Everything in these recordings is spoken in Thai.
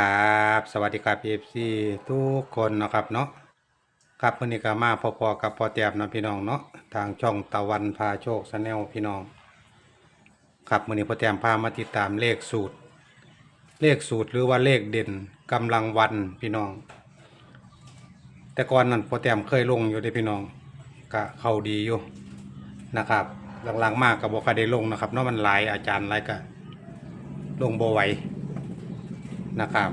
ครับสวัสดีครับเอฟซีทุกคนนะครับเนาะครับวันนี้ก็มาพอๆกับพอเตียบนะพี่น้องเนาะทางช่องตะวันพาโชคชาแนลพี่น้อง ครับวันนี้พอเตียมพามาติดตามเลขสูตร เลขสูตรหรือว่าเลขเด่นกำลังวันพี่น้อง แต่ก่อนนั้นพอเตียมเคยลงอยู่ได้พี่น้องก็เข้าดีอยู่นะครับหลังๆมากกับบอกได้ลงนะครับเนาะมันหลายอาจารย์หลายก็ลงโบไหว นะครับ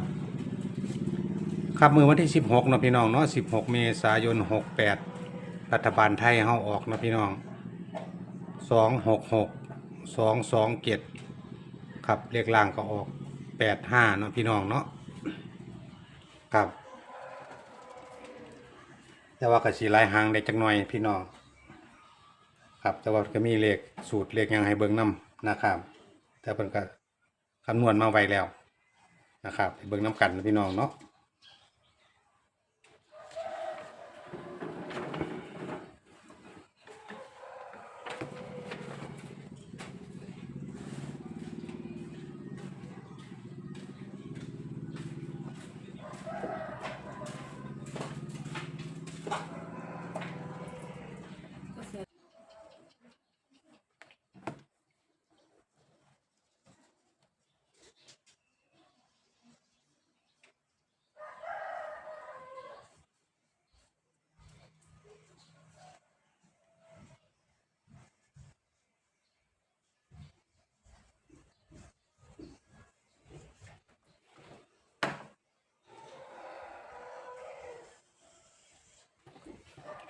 ครับมือวันที่ 16เนาะพี่น้องเนาะ16 เมษายน 68 รัฐบาลไทยเฮาออกเนาะพี่น้อง 266 227ครับเลขล่างก็ออก 85เนาะพี่น้องเนาะครับ แต่ว่าก็สิหลายหางได้จักหน่อยพี่น้องครับแต่ว่าก็มีเลขสูตรเลขยังให้เบิ่งนํนะครับ แต่เพิ่นก็คำนวณมาไว้แล้ว นะครับเบิ่งน้ำกันนะพี่น้องเนาะ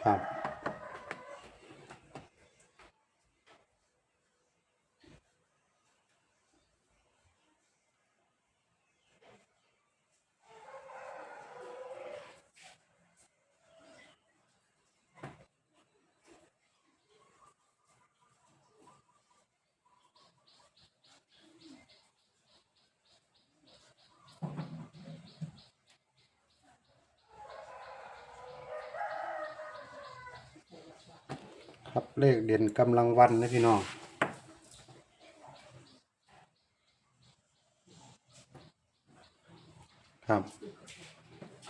ค ครับเลขเด่นกำลังวันนะพี่น้องครับ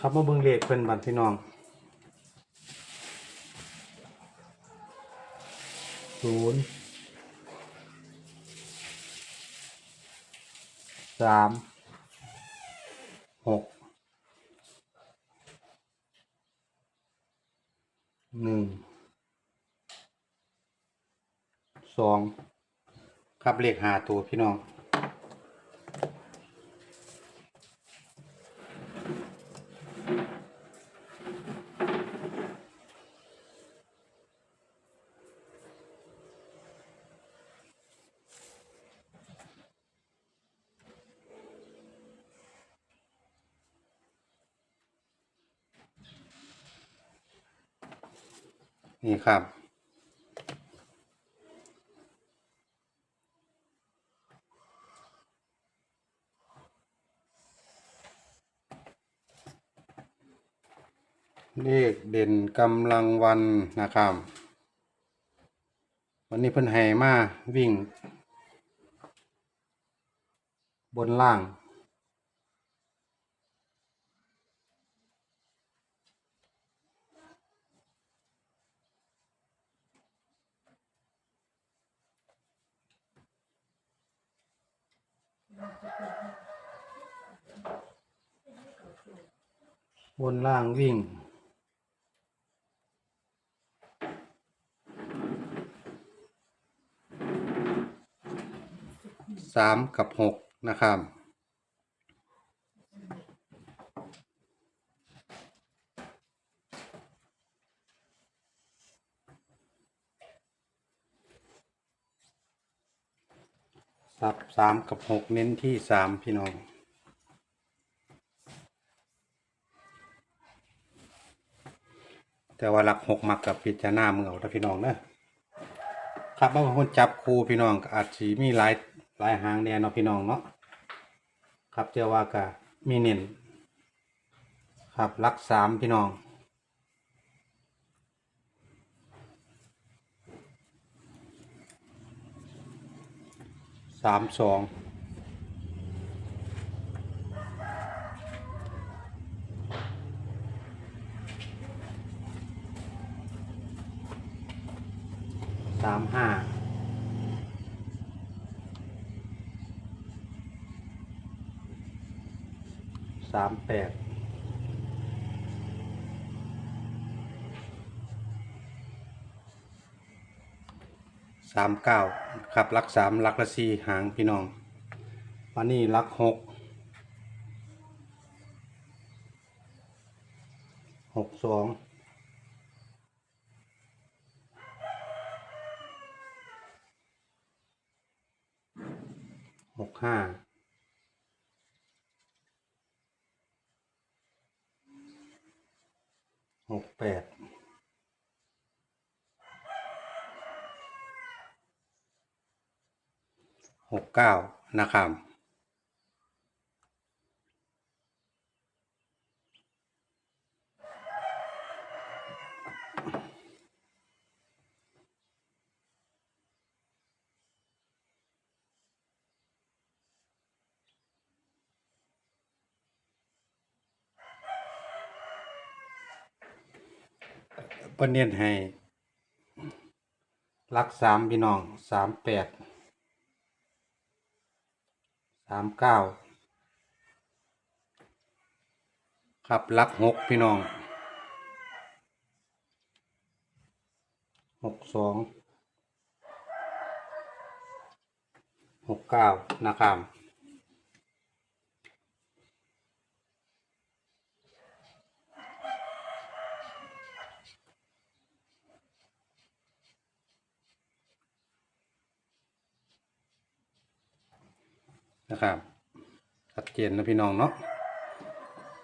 ครับมาเบิ่งเลขเพิ่นบัดพี่น้องศูนย์สามหกหนึ่ง สองครับเลขหาตัวพี่น้องนี่ครับ เลขเด่นกำลังวันนะครับ วันนี้เพิ่นให้มาวิ่ง บนล่าง บนล่างวิ่ง สามกับหกนะครับ สับสามกับหกเน้นที่สามพี่น้องแต่ว่าหลักหกมักกับพิจารณาเมือเอาถ้าพี่น้องเนะครับบางคนจับครูพี่น้องอาจสีมีหลาย ลายหางแน่เนาะพี่น้องเนาะครับเจ้าว่ากะมีเน้นครับหลักสามพี่น้องสามสอง สามห้า สามแปดสามเก้าครับลักสามลักละสี่หางพี่น้องวันนี้ลักหกหกสองหกห้า หกแปดหกเก้านะครับ เพิ่นเน้นให้รักสามพี่น้องสามแปดสามเก้าครับรักหกพี่น้องหกสองหกเก้านะครับ นะครับชัดเจนนะพี่น้องเนาะ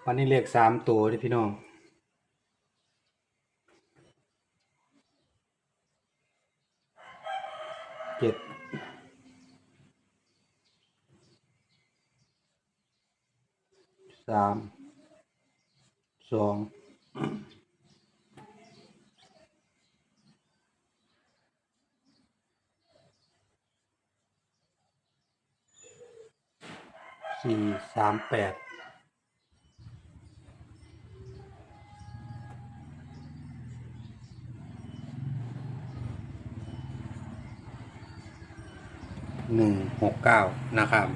วันนี้เลขสามตัวที่พี่น้องเจ็ดสามสอง สี่สามแปดหนึ่งหกเก้านะครับ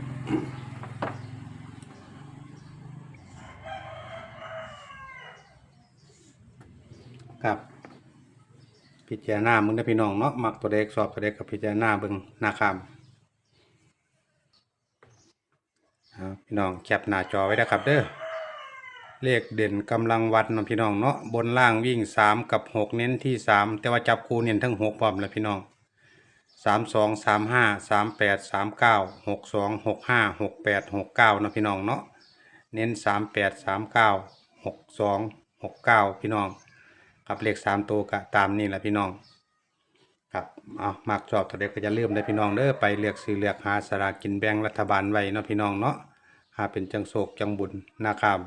ครับ พิจารณามึงได้อพี่น้องเนาะมักตัวเด็กสอบตัวเด็กกับพิจารณาเบิ่งนะครับเอา พี่น้องแคปหน้าจอไว้นะครับเด้อเลขเด่นกำลังวัดเนาะพี่น้องเนาะบนล่างวิ่งสามกับหกเน้นที่สามแต่ว่าจับคูเน้นทั้งหกพร้อมแล้วพี่น้องสามสองสามห้าสามแปดสามเก้าหกสองหกห้าหกแปดหกเก้านะพี่น้องเนาะเน้นสามแปดสามเก้าหกสองหกเก้าพี่น้องครับเลขสามตัวก็ตามนี่แหละพี่น้องครับเอามากชอบตัวเด็กก็จะเริ่มได้พี่น้องเด้อไปเลือกซื้อเลือกหาสลากกินแบ่งรัฐบาลไว้เนาะพี่น้องเนาะ หาเป็นจังโศกจังบุญนะครับ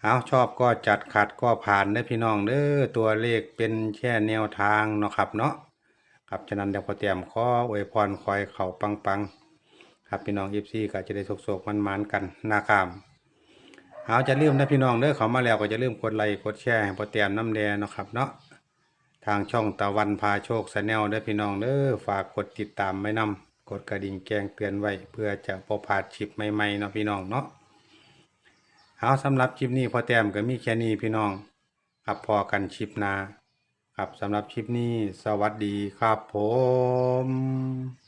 เอาชอบก็จัดขัดก็ผ่านได้พี่น้องเด้อตัวเลขเป็นแค่แนวทางเนาะครับเนาะครับฉะนั้นเดี๋ยวพอเตรียมขออวยพรคอยเข่าปังปังๆครับพี่น้องยิบซี่ก็จะได้โศกๆมันๆกันนะครับเอาจะลืมนะพี่น้องเด้อเขามาแล้วก็จะลืมกดไลค์กดแชร์ให้พอเตรียมน้ำแดงเนาะครับเนาะทางช่องตะวันพาโชคสแนลเด้อพี่น้องเด้อฝากกดติดตามไว้นำ กดกระดิ่งแจ้งเตือนไว้ เพื่อจะพอผ่าชิปใหม่ๆเนาะพี่น้องเนาะเอาสำหรับชิปนี้พอแต้มก็มีแค่นี้พี่น้องครับพอกันชิปนา ครับสำหรับชิปนี้ สวัสดีครับผม